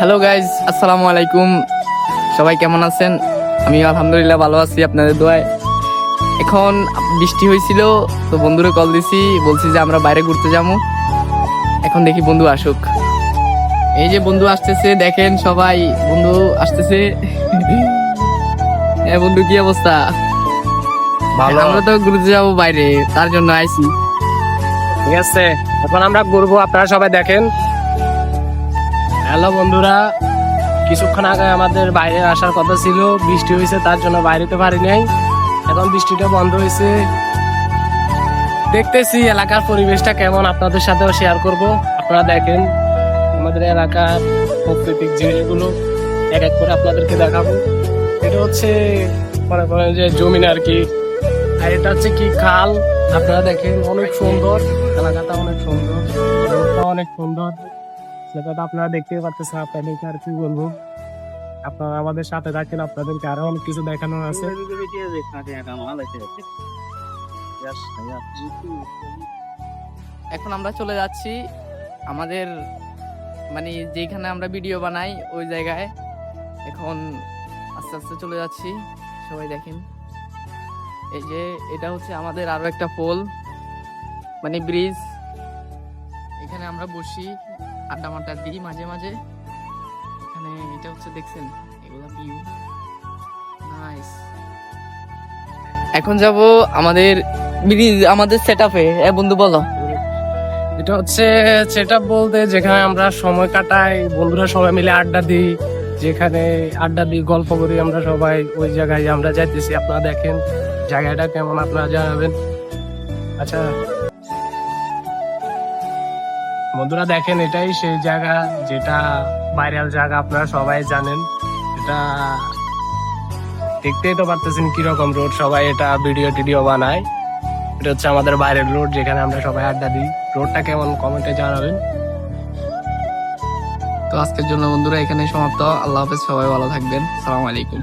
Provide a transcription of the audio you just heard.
Hello guys আসসালামু আলাইকুম সবাই কেমন আছেন? আমি আলহামদুলিল্লাহ ভালো আছি আপনাদের দোয়ায়। এখন বৃষ্টি হয়েছিল তো বন্ধুরে কল দিছি বলছি যে আমরা বাইরে ঘুরতে যাব। এখন দেখি বন্ধু আসুক। এই যে বন্ধু আসতেছে দেখেন সবাই বন্ধু আসতেছে। হ্যাঁ বন্ধু কি অবস্থা? ভালো। আমরা তো ঘুরতে যাব বাইরে তার জন্য আইছি। ঠিক আছে এখন আমরা ঘুরবো আপনারা সবাই দেখেন। হ্যালো বন্ধুরা, কিছুক্ষণ আগে আমাদের বাইরে আসার কথা ছিল, বৃষ্টি হয়েছে, তার জন্য বাইরেতে পারি নাই। এখন বৃষ্টিটা বন্ধ হয়েছে। দেখতেছি এলাকার পরিবেশটা কেমন, আপনাদের সাথেও শেয়ার করব। আপনারা দেখেন, আমাদের এলাকার প্রাকৃতিক জিনিসগুলো, এক এক করে আপনাদেরকে দেখাবো। এটা হচ্ছে, মনে করেন যে জমিন আর কি। আর এটা হচ্ছে কি খাল, আপনারা দেখেন, অনেক সুন্দর, এলাকাটা অনেক সুন্দর অনেক সুন্দর। সেটা তো আপনারা দেখতেই পাচ্ছেন আপনাদেরকে আর কি বলব? আপনারা আমাদের সাথে থাকেন, আপনাদেরকে আরও অনেক কিছু দেখানোর আছে। এখন আমরা চলে যাচ্ছি আমাদের মানে যেখানে আমরা ভিডিও বানাই, ওই জায়গায়। এখন আস্তে আস্তে চলে যাচ্ছি, সবাই দেখেন। এই যে, এটা হচ্ছে আমাদের আরও একটা পোল মানে ব্রিজ। এখানে আমরা বসি। আড্ডা মাড্ডা দিই মাঝে মাঝে। এখানে এটা হচ্ছে দেখছেন, এগুলা ভিউ নাইস এখন যাব আমাদের আমাদের সেট আপে বন্ধু, বলো। এটা হচ্ছে সেটা বলতে যেখানে আমরা সময় কাটাই, বন্ধুরা সবাই মিলে আড্ডা দিই। যেখানে আড্ডা দিই গল্প করি আমরা সবাই, ওই জায়গায় আমরা যাইতেছি। আপনারা দেখেন, জায়গাটা কেমন, আপনারা জানাবেন। আচ্ছা বন্ধুরা দেখেন, এটাই সেই জায়গা যেটা ভাইরাল জায়গা, আপনারা সবাই জানেন। এটা দেখতেই তো পারতেছেন কীরকম রোড সবাই এটা ভিডিও টিডিও বানায়। এটা হচ্ছে আমাদের বাইরের রোড যেখানে আমরা সবাই আড্ডা দিই। রোডটা কেমন কমেন্টে জানাবেন। তো আজকের জন্য বন্ধুরা এখানে সমাপ্ত। আল্লাহ হাফেজ, সবাই ভালো থাকবেন। সালাম আলাইকুম।